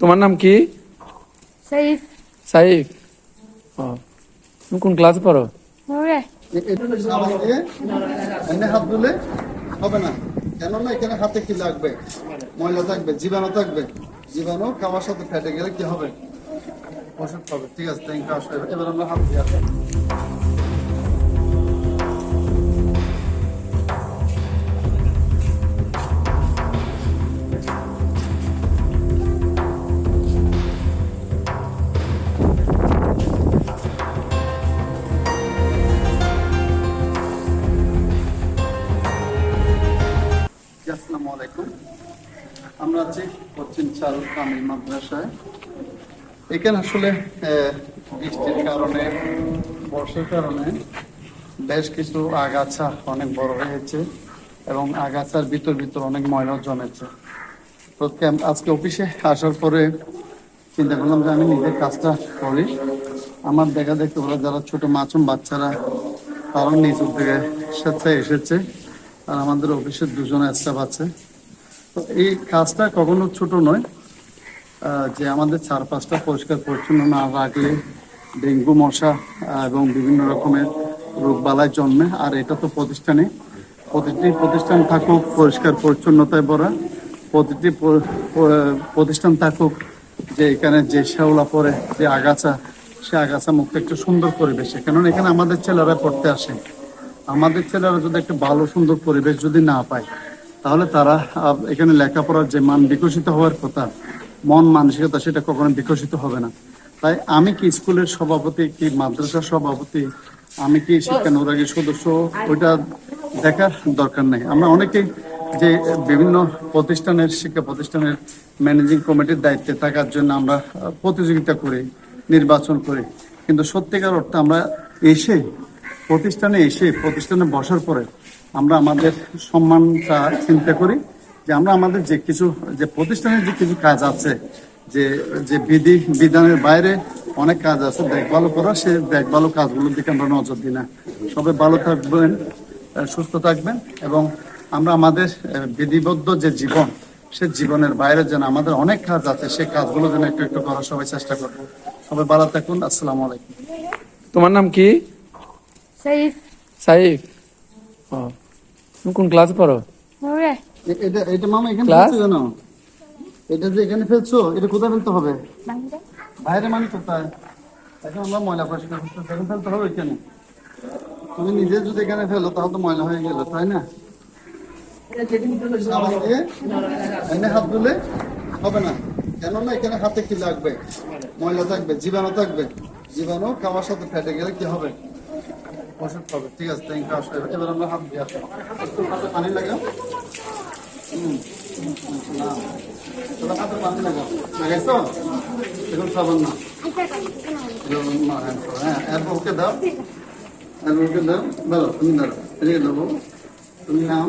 তোমার নাম কি? সাইফ। সাইফ। ও তুমি কোন ক্লাস পড়ো? হাত ধুলে হবে না। কেননা এখানে হাতে কি লাগবে? ময়লা থাকবে জীবাণু থাকবে। জীবাণু খাওয়ার সাথে ফেটে গেলে কি হবে? ওষুধ পাবে। ঠিক আছে থ্যাংক ইউ এবার। আমরা হাত দিয়ে আমরা আছি পশ্চিম চাল কামিল মাদ্রাসায়। এখানে আসলে বৃষ্টির কারণে, বর্ষার কারণে বেশ কিছু আগাছা অনেক বড় হয়েছে এবং আগাছার ভিতর ভিতর অনেক ময়লা জমেছে। তো আজকে অফিসে আসার পরে চিন্তা করলাম যে আমি নিজের কাজটা করি। আমার দেখা দেখতে ওরা যারা ছোট মাছুম বাচ্চারা, তারাও নিজ উদ্যোগে স্বেচ্ছায় এসেছে। আর আমাদের অফিসে দুজন স্টাফ আছে। তো এই কাজটা কখনো ছোট নয় যে আমাদের চারপাশটা পরিষ্কার পরিচ্ছন্ন না রাখলে ডেঙ্গু, মশা এবং বিভিন্ন রকমের রোগ বালায় জন্মে। আর এটা তো প্রতিষ্ঠানে, প্রতিটি প্রতিষ্ঠান থাকুক, পরিষ্কার পরিচ্ছন্নতায় ভরা। প্রতিটি প্রতিষ্ঠান থাকুক, যে এখানে যে শেওলা পরে, যে আগাছা, সে আগাছা মুক্ত একটা সুন্দর পরিবেশে কেননা এখানে আমাদের ছেলেরা পড়তে আসে। আমাদের ছেলেরা যদি একটা ভালো, সুন্দর পরিবেশ যদি না পায়, তাহলে তারা এখানে লেখাপড়ার যে মান বিকশিত হওয়ার কথা, মন মানসিকতা, সেটা কখনো বিকশিত হবে না। তাই আমি কি স্কুলের সভাপতি, কি মাদ্রাসার সভাপতি, আমি কি শিক্ষানুরাগীর সদস্য, ওইটা দেখার দরকার নেই। আমরা অনেকেই যে বিভিন্ন প্রতিষ্ঠানের, শিক্ষা প্রতিষ্ঠানের ম্যানেজিং কমিটির দায়িত্বে থাকার জন্য আমরা প্রতিযোগিতা করি, নির্বাচন করি। কিন্তু সত্যিকার অর্থে আমরা এসে প্রতিষ্ঠানে এসে, প্রতিষ্ঠানে বসার পরে আমরা আমাদের সম্মানটা চিন্তা করি যে আমরা আমাদের যে কিছু, যে প্রতিষ্ঠানের যে কিছু কাজ আছে, যে যে বিধি, বিধানের বাইরে অনেক কাজ আছে দেখভাল করা, সে দেখভাল কাজগুলোর দিকে আমরা নজর দিই না। সবাই ভালো থাকবেন সুস্থ থাকবেন এবং আমরা আমাদের বিধিবদ্ধ যে জীবন, সে জীবনের বাইরে যেন আমাদের অনেক কাজ আছে সেই কাজগুলো যেন একটু একটু করার সবাই চেষ্টা করব। সবাই ভালো থাকুন, আসসালামু আলাইকুম। তোমার নাম কি? সাইফ। সাইফ? ও। তুমি কোন ক্লাসে পড়ো? এটা এটা মামা এখানে? ফেলছো কেন? এটা যে এখানে ফেলছো এটা কোথায় ফেলতে হবে? বাইরে মানে কোথায় এখন আমরা ময়লা পরিষ্কার করতে এখন ফেলতে হবে এখানে তুমি নিজে যদি এখানে ফেলো তাহলে তো ময়লা হয়ে গেল তাই না? সাবান দিয়ে এনে হাত ধুলে হবে না। কেননা এখানে হাতে কি লাগবে? ময়লা থাকবে জীবাণু থাকবে। জীবাণু খাওয়ার সাথে ফেটে গেলে কি হবে? ওষুধ পাবে ঠিক আছে থ্যাংক ইউ আসলে এবার আমরা হাত দিয়ে হাতে পানি না। হাতে পানি লাগাও। লাগাইছো? এখন সাবান না? হ্যাঁ এরপর ওকে দাও। এরপর ওকে দাও। বলো তুমি দাও এদিকে দেবো তুমি নাম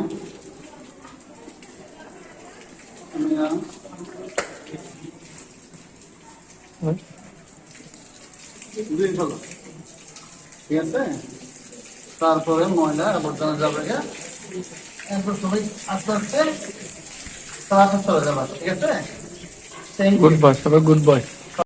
তুমি নাম দুই ফেলো ঠিক আছে? তারপরে ময়লা আবর্জনা যাবে এরপর সবাই আস্তে আস্তে তাড়াতাড়ি চলে যাবা, ঠিক আছে? গুড বয় সবাই গুড বয়